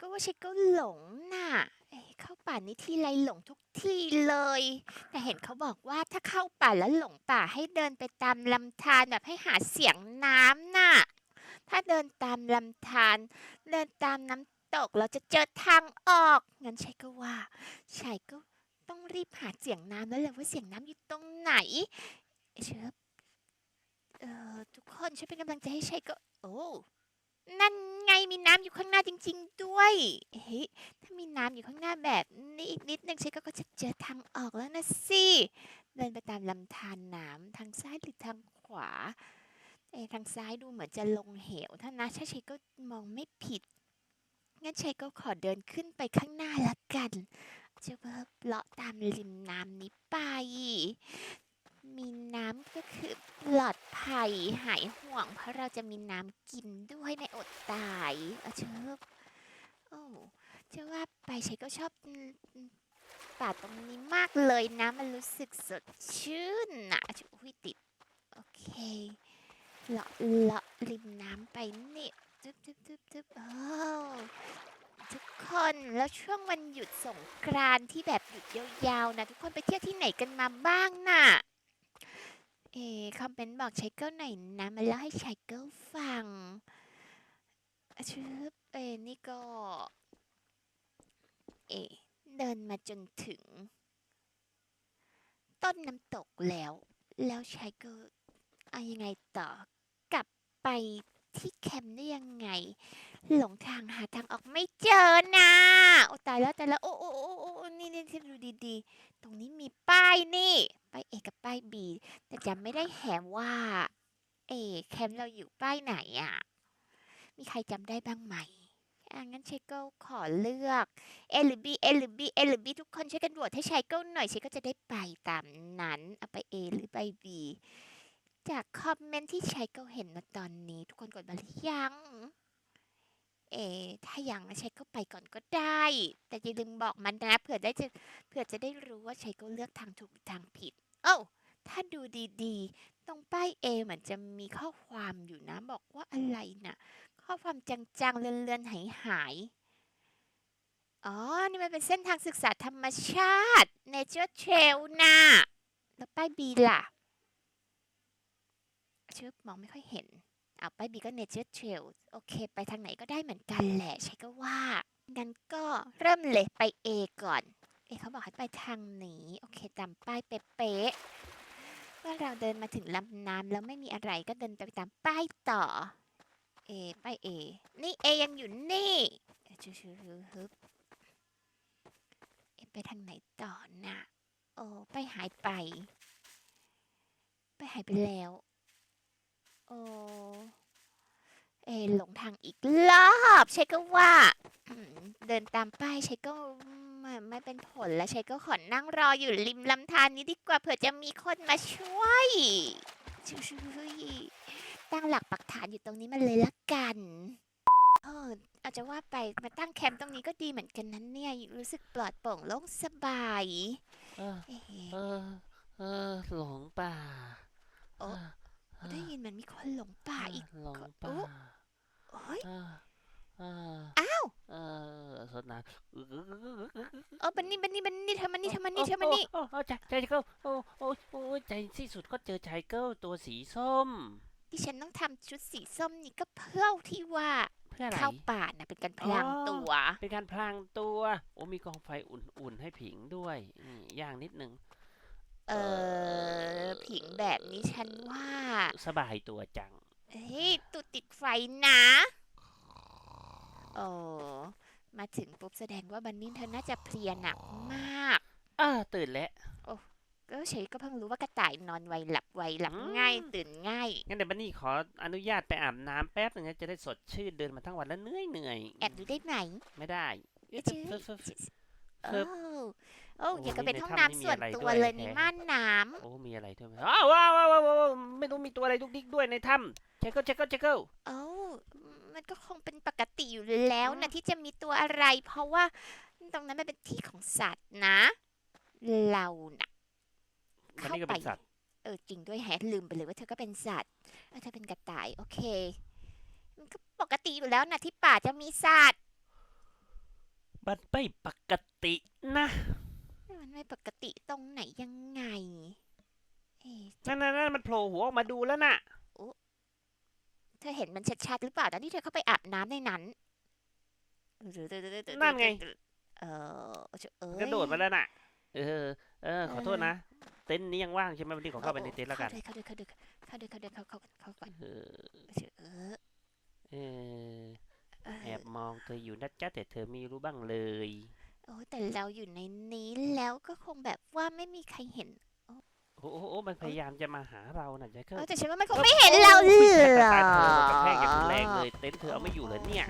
ก็ว่าชัยก็หลงน่ะเข้าป่านี้ทีไรหลงทุกทีเลย แต่เห็นเขาบอกว่าถ้าเข้าป่าแล้วหลงป่าให้เดินไปตามลำธารแบบให้หาเสียงน้ำน่ะ ถ้าเดินตามลำธารเดินตามน้ำตกเราจะเจอทางออก งั้นชัยก็ว่าชัยก็ต้องรีบหาเสียงน้ำแล้วแหละว่าเสียงน้ำอยู่ตรงไหนเชิบเอ่อทุกคนช่วยเป็นกำลังใจให้ชัยก็ โอ้ นั่นไงมีน้ำอยู่ข้างหน้าจริง ๆ ด้วยเฮ้ยถ้ามีน้ำอยู่ข้างหน้าแบบนี้อีกนิดนึงชัยก็จะเจอทางออกแล้วนะสิเดินไปตามลำธารน้ำทางซ้ายหรือทางขวาเอทางซ้ายดูเหมือนจะลงเหวถ้านะถ้าชัยก็มองไม่ผิด งั้นชัยก็ขอเดินขึ้นไปข้างหน้าละกัน จะเวิร์บเลาะตามริมน้ำนี้ไป มีน้ำก็คือปลอดภัยหายห่วง เพราะเราจะมีน้ำกินด้วยในอดตายเอาเชิบโอ้จะว่าไปชัยก็ชอบป่าตรงนี้มากเลยนะ มันรู้สึกสดชื่นนะอุ้ยติด โอเคเลาะเลาะริมน้ำไปนี่จึ๊บจึ๊บจึ๊บจึ๊บโอ้ทุกคนแล้วช่วงวันหยุดสงกรานที่แบบหยุดยาวๆนะ ทุกคนไปเที่ยวที่ไหนกันมาบ้างน่ะ เอคอมเมนต์บอกไชเกิลหน่อยนะมาเล่าให้ไชเกิลฟังอะชื่อเอนี่ก็เออเดินมาจนถึง ต้นน้ำตกแล้ว แล้วไชเกิลเอายังไงต่อกลับไปที่แคมป์ได้ยังไง หลงทางหาทางออกไม่เจอนะโอ้ตายแล้วตายแล้วโอ้โอ้โอ้โอ้โอ้ นี่นี่ที่ดูดีๆ ตรงนี้มีป้ายนี่ ป้ายเอกับป้ายบีแต่จำไม่ได้แหมว่า เอแคมป์เราอยู่ป้ายไหนอะ มีใครจำได้บ้างไหมอะงั้นเชโก้ขอเลือก A หรือ B A หรือ B A หรือ B ทุกคนช่วยกันโหวตให้ชเก้าหน่อยเชก็จะได้ไปตามนั้น เอาไป A หรือไป B จากคอมเมนต์ที่ชเก้าเห็นมาตอนนี้ ทุกคนกดมาหรือยัง เอ ถ้ายังใช้ก็ไปก่อนก็ได้ แต่อย่าลืมบอกมันนะเผื่อได้จะเผื่อจะได้รู้ว่าใช้ก็เลือกทางถูกทางผิด โอ้ถ้าดูดีๆ ตรงป้าย A เหมือนจะมีข้อความอยู่นะ บอกว่าอะไรนะ่ะ ข้อความจางๆ เลือนๆ หายหายๆอ๋อ นี่มันเป็นเส้นทางศึกษาธรรมชาติ Nature Trail นะแล้วป้าย B ล่ะชึบมองไม่ค่อยเห็น เอาไปบีก็ Nature Trail โอเค ไปทางไหนก็ได้เหมือนกันแหละ ใช่ก็ว่างั้นก็เริ่มเลยไป A ก่อน เอะเขาบอกให้ไปทางนี้ โอเคตามป้ายเป๊ะๆเมื่อเราเดินมาถึงลำน้ำแล้วไม่มีอะไรก็เดินไปตามป้ายต่อ A ป้าย A นี่ A ยังอยู่นี่เอะชื่อๆฮึบเอะไปทางไหนต่อนะโอ้ไปหายไป ไปหายไปแล้ว โอ้เออหลงทางอีกรอบใช่ก็ว่าอืมเดินตามป้ายใช่ก็ไม่ไม่เป็นผลแล้วใช่ก็ขอนั่งรออยู่ริมลำธารนี้ดีกว่าเผื่อจะมีคนมาช่วยช่วยตั้งหลักปักฐานอยู่ตรงนี้มันเลยละกันเอออาจจะว่าไปมาตั้งแคมป์ตรงนี้ก็ดีเหมือนกันนั้นเนี่ยรู้สึกปลอดโปร่งโล่งสบายเออเอ๊ะเออเออหลงป่าโอ้เออ ได้ยินเหมันมีคนหลงป่าอีกหลงโอ้ป่าโอ้ยเออเอออ้าวเออสดน้เออบันนี่บันนี่บันนี่เธอมันนี่เธอมันนี่เธอมันนี่โอ้โอ้ใจใจเกิลโอ้โอ้โอ้ใจที่สุดก็เจอใจเกิลตัวสีส้มดิฉันต้องทำชุดสีส้มนี่ก็เพื่อที่ว่าเพื่ออะไรเข้าป่านะเป็นการพลางอ๋อตัว เป็นการพลางตัว โอ้มีกองไฟอุ่นๆให้ผิงด้วยนี่ย่างนิดนึง เออผิงแบบนี้ฉันว่าสบายตัวจัง เฮ้ยตุดติดไฟนะโอ้มาถึงปุ๊บแสดงว่าบันนี่เธอน่าจะเพลียหนักมาก เออ ตื่นแล้วก็เฉยก็เพิ่งรู้ว่ากระต่ายนอนไวหลับไวหลับอืมง่ายตื่นง่าย งั้นเดี๋ยวบันนี่ขออนุญาตไปอาบน้ำแป๊บหนึงนะจะได้สดชื่นเดินมาทั้งวันแล้วเหนื่อยเหนื่อยแอบดูได้ไหม ไม่ได้ ชื่อฟึบฟึบฟึบโอ้ครับ โอ้โอ้อยากก็เป็นในห้องถ้ำนี่น้ำมีส่วนอะไรตัวด้วยเลยแฮะมีม่านน้ำโอ้มีอะไรด้วยไหมอ้าวว้าวว้าวว้าวว้าวไม่รู้มีตัวอะไรดุกดิกด้วยในถ้ำเช็คเกิลเช็คเกิลเช็คเกิลเอ้ามันก็คงเป็นปกติอยู่แล้วอืนะมที่จะมีตัวอะไร เพราะว่าตรงนั้นมันเป็นที่ของสัตว์นะ เราน่ะมันนี่ก็เป็นเข้าไปสัตว์ เออจริงด้วยแฮะลืมไปเลยว่าเธอก็เป็นสัตว์เออเธอเป็นกระต่ายโอเค มันก็ปกติอยู่แล้วนะที่ป่าจะมีสัตว์ มันไม่ปกตินะ มันไม่ปกติตรงไหนยังไง เอ๊ะนั่นนั่นนั่นมันโผล่หัวออกมาดูแล้วน่ะ เธอเห็นมันชัดๆหรือเปล่าตอนที่เธอเข้าไปอาบน้ำในนั้นนั่นไง เออเอ้ยกระโดดมาแล้วน่ะ เออ เออ ขอโทษนะ เต็นท์นี้ยังว่างใช่ไหมวันนี้ขอเข้าไปในเต็นท์แล้วกัน เข้าด้วยเข้าด้วยเข้าด้วยเข้าด้วยเข้าเข้าเข้าก่อนเออเออ เออ เออ แอบมอง เธออยู่นะจ๊ะแต่เธอไม่รู้บ้างเลย โอ้แต่เราอยู่ในนี้แล้วก็คงแบบว่าไม่มีใครเห็นโอ้โหโอ้โหมันพยายามจะมาหาเราน่ะแจ็คเกิเอลอแต่ฉันว่ามันคงไม่เห็นเราหรอุ๊ยอกตายเธอกระแทกอย่างรุนแรงเลยเต็นท์เธอเอาไม่อยู่เลยเนี่ย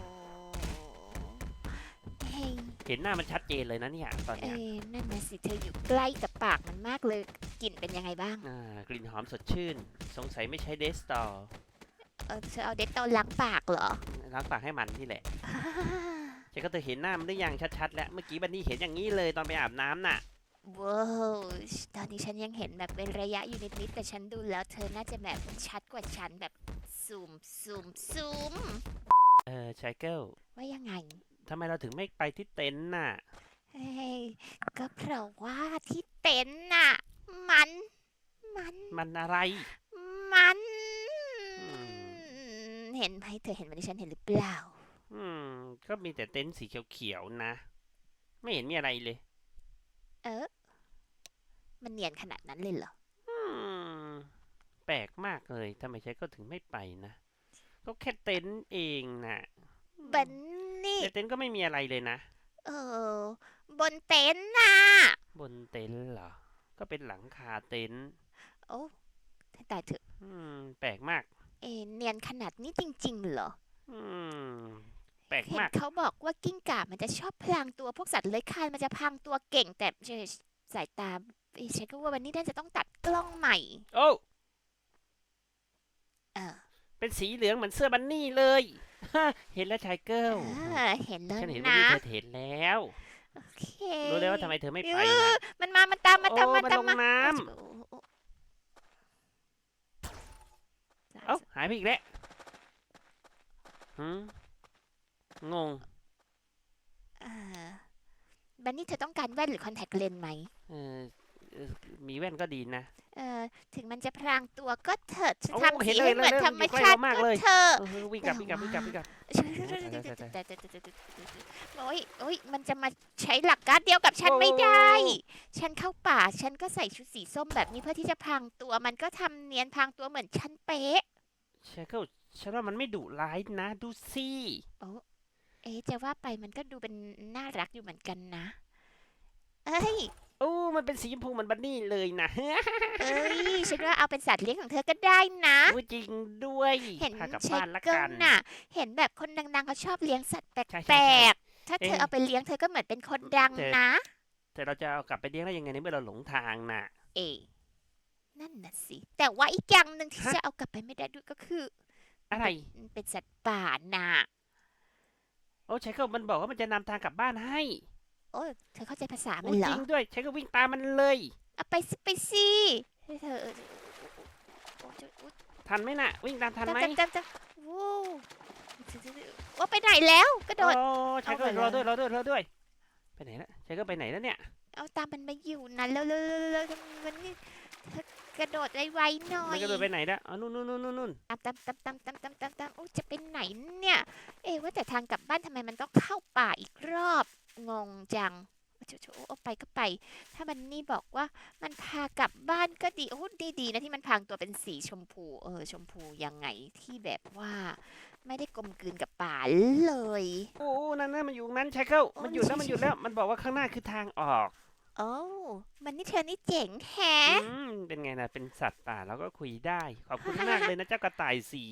เฮ้ยเห็นหน้ามันชัดเจนเลยนะเนี่ยตอนเอ้เนี้ยยนั่นน่ะสิเธออยู่ใกล้กับปากมันมากเลยกลิ่นเป็นยังไงบ้าง อ่ากลิ่นหอมสดชื่น สงสัยไม่ใช่เดสตอร์ เออเธอเอาเด็ดเตาล้างปากเหรอ ล้างปากให้มันที่แหละแจ็คเกิลเธอเห็นหน้ามันได้ยังชัดๆแล้ว เมื่อกี้บันนี่เห็นอย่างนี้เลยตอนไปอาบน้ำน่ะ ว้าวตอนนี้ฉันยังเห็นแบบเป็นระยะอยู่นิดๆแต่ฉันดูแล้ว เธอน่าจะแบบชัดกว่าฉันแบบซูมซูมซูมเออชายเกิลว่ายังไงทำไมเราถึงไม่ไปที่เต็นท์น่ะ เฮ้ยก็เพราะว่าที่เต็นท์น่ะ มัน มัน มันอะไร มัน อื เห็นไหมเธอเห็นมันที่ฉันเห็นหรือเปล่า อืม ก็มีแต่เต็นท์สีเขียวๆนะ ไม่เห็นมีอะไรเลย เออ มันเนียนขนาดนั้นเลยเหรอ อืม แปลกมากเลยทำไมใช้ก็ถึงไม่ไปนะ ก็แค่เต็นท์เองน่ะบันนี่ แต่เต็นท์ก็ไม่มีอะไรเลยนะ เออ บนเต็นท์น่ะ บนเต็นท์เหรอ ก็เป็นหลังคาเต็นท์โอ้ตายเถอะ อืม แปลกมาก เอเนียนขนาดนี้จริง ๆ เหรออืมแปลกเห็นมาก เขาบอกว่ากิ้งก่ามันจะชอบพลางตัวพวกสัตว์เลื้อยคลานมันจะพลางตัวเก่ง แต่เอ่อสายตาเอ้ยฉันก็ว่าวันนี้น่าจะต้องตัดกล้องใหม่ โอ้เออเป็นสีเหลืองเหมือนเสื้อบันนี่เลยเห็นแล้วชายเกิลเออเห็นแล้วฉันเห็นวันนะนี้เธอเห็นแล้ว โอเครู้แล้วว่าทำไมเธอไม่ไปเอนะอมันมา มันตามมาตามโอ้มามันตามลงมาน้โอ้โอ้โอ้ำเอ้าหายไปอีกแล้วหืมงงเออบันนี่เธอต้องการแว่นหรือคอนแทคเลนส์ไหม เออเออมีแว่นก็ดีนะ เออถึงมันจะพรางตัวก็เถิดจะโอ้ทำเห็สีนเลยให้เหมือนเร็วๆธรรมอยู่ใกล้ชาติเรามากก็เลย เถอะ เออวิ่งกลับวิ่งกลับวิ่งกลับวิ่งกลับ โอ้ยโอ้ยมันจะมาใช้หลักการเดียวกับฉันไม่ได้ ฉันเข้าป่า ฉันก็ใส่ชุดสีส้มแบบนี้เพื่อที่จะพรางตัว มันก็ทำเนียนพรางตัวเหมือนฉันเป๊ะ เชคเกิลฉันว่ามันไม่ดุร้ายนะ ดูสิเอ๊ะจะว่าไปมันก็ดูเป็นน่ารักอยู่เหมือนกันนะ เอ้ย โอ้มันเป็นสีชมพูเหมือนบันนี่เลยนะ เอ้ย ฉันว่าเอาเป็นสัตว์เลี้ยงของเธอก็ได้นะ อุ๊ยจริงด้วยเห็นพากลับเชบ้านละเกิลกันน่ะ เห็นแบบคนดังๆเขาชอบเลี้ยงสัตว์แใช่ปใช่ลใช่กๆ ถ้าเธอเอ๊ะ เอาไปเลี้ยงเธอก็เหมือนเป็นคนดังแต่นะ แต่เราจะเอากลับไปเลี้ยงได้ยังไงในเมื่อเราหลงทางน่ะ เอะ นั่นน่ะสิ แต่ว่าอีกอย่างหนึ่งที่ฮะ จะเอากลับไปไม่ได้ด้วยก็คืออะไรมันเป็นสัตว์ป่าน่ะ โอ้เชคเกิลมันบอกว่ามันจะนำทางกลับบ้านให้โอ้ยเธอเข้าใจภาษามัโอ้นเหรจอริงด้วยเชคเกิลวิ่งตามมันเลย เอาไปสิไปสิเธอเธอโอ้ยโอ้ยทันไหมน่ะ วิ่งตามทันไหมจำจำจำวู้ว่าไปไหนแล้วกระโดโอ้ดเชคเกิลเอาไปรอด้วยแล้วรอด้วยรอด้วย ไปไหนละเชคเกิลไปไหนแล้วเนี่ย เอาตามมันมาอยู่นะแล้วแล้วแล้วมันนี่เธอ กระโดดไวๆหน่อมันยกระโดดไปไหนละอ๋อนู่นนู่นนู่นนู่นตามตามตามตามตามตามตามตามโอ้จะไปไหนเนี่ย เอ๊ะว่าแต่ทางกลับบ้านทำไมมันต้องเข้าป่าอีกรอบ งงจังโอ้โหเอาไปก็ไป ถ้ามันนี่บอกว่ามันพากลับบ้านก็ดีโอ้ดีดีนะที่มันพรางตัวเป็นสีชมพูเออชมพูยังไงที่แบบว่า ไม่ได้กลมกลืนกับป่าเลย โอ้นั่นนั่นมันอยู่ตรงนั้นเชคเกิลโอ้มันหยุดแล้วใช่มันหยุดใช่แล้ว มันบอกว่าข้างหน้าคือทางออก โอ้มันนี่เธอนี่เจ๋งแฮะ อืมเป็นไงนะเป็นสัตว์ป่าเราก็คุยได้ ขอบคุณมากเลยนะเจ้ากระต่ายสี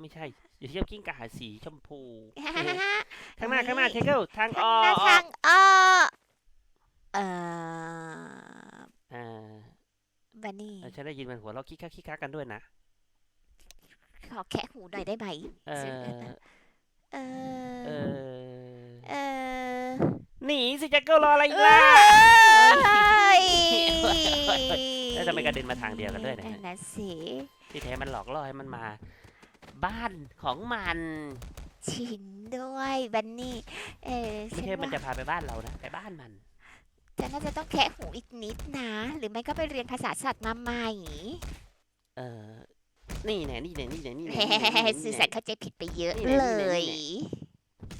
ไม่ใช่อย่าเทียบกิ้งก่าสีชมพูเออข้างหน้าข้างหน้าเชคเกิลทางอข้างอหน้ากทางออกเอ่ออ่าบันนี่เออฉันได้ยินมันหัวเราะคิกคักคิกคักกันด้วยนะขอแคะหูหน่อยได้ไหมเออเอเอออเออหนีสิเชคเกิลรออะไรอีกเอ้ล่ะ ยแล้วทำไมกระเด็นมาทางเดียวกันด้วยเนี่ยนั่นนะสิที่แท้มันหลอกล่อให้มันมา บ้านของมันจริงด้วยบันนี่ เออไม่ฉันใช่มันว่าจะพาไปบ้านเรานะ ไปบ้านมันฉันน่าจะต้องแคะหูอีกนิดนะ หรือไม่ก็ไปเรียนภาษาสัตว์มาใหม่ เออนี่แน่นี่แน่นี่แน่นี่แหแน่นี่แน่มสื่อสารเข้าใจผิดไปเยอะนี่แหละเลนี่ยแหละ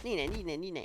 นี่แน่นี่แน่นี่แน่